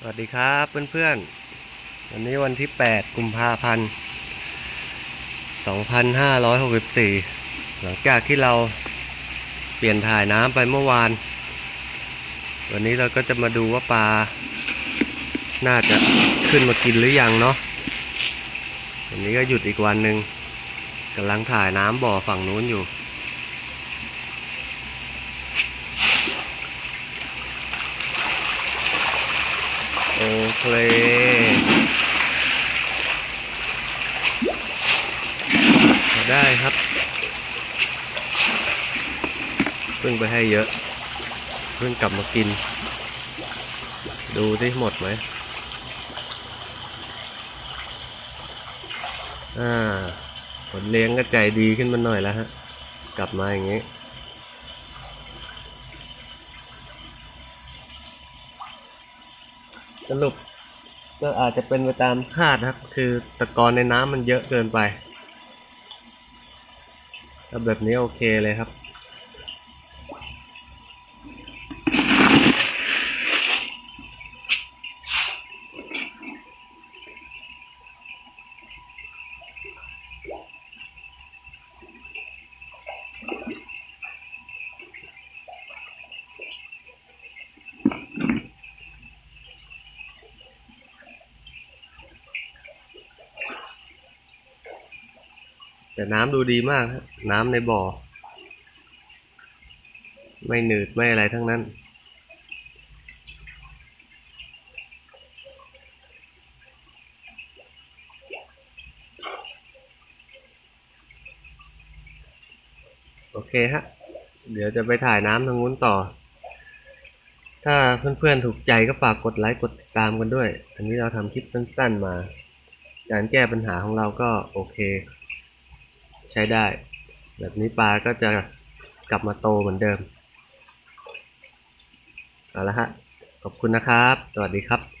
สวัสดีครับเพื่อนๆ วันนี้วันที่ 8 กุมภาพันธ์ 2564 หลังจากที่เราเปลี่ยนถ่ายน้ำไปเมื่อวาน วันนี้เราก็จะมาดูว่าปลา น่าจะขึ้นมากินหรือยังเนาะ วันนี้ก็หยุดอีกวันหนึ่งกำลังถ่ายน้ำบ่อฝั่งนู้นอยู่ โอเคได้ครับ เพิ่งไปให้เยอะ เพิ่งกลับมากิน ดูได้หมดไหมอ่าผลเลี้ยงก็ใจดีขึ้นมาหน่อยแล้วฮะ กลับมาอย่างงี้ สรุปก็อาจจะเป็นไปตามคาดครับ คือตะกอนในน้ำมันเยอะเกินไปแบบนี้โอเคเลยครับ แต่น้ำดูดีมากครับน้ำในบ่อ ไม่หนืดไม่อะไรทั้งนั้น โอเคฮะ เดี๋ยวจะไปถ่ายน้ำทางนู้นต่อ ถ้าเพื่อนๆถูกใจก็ฝากกดไลค์กดติดตามกันด้วย อันนี้เราทำคลิปสั้นๆมา การแก้ปัญหาของเราก็โอเค ใช้ได้ แบบนี้ปลาก็จะกลับมาโตเหมือนเดิม เอาละฮะ ขอบคุณนะครับ สวัสดีครับ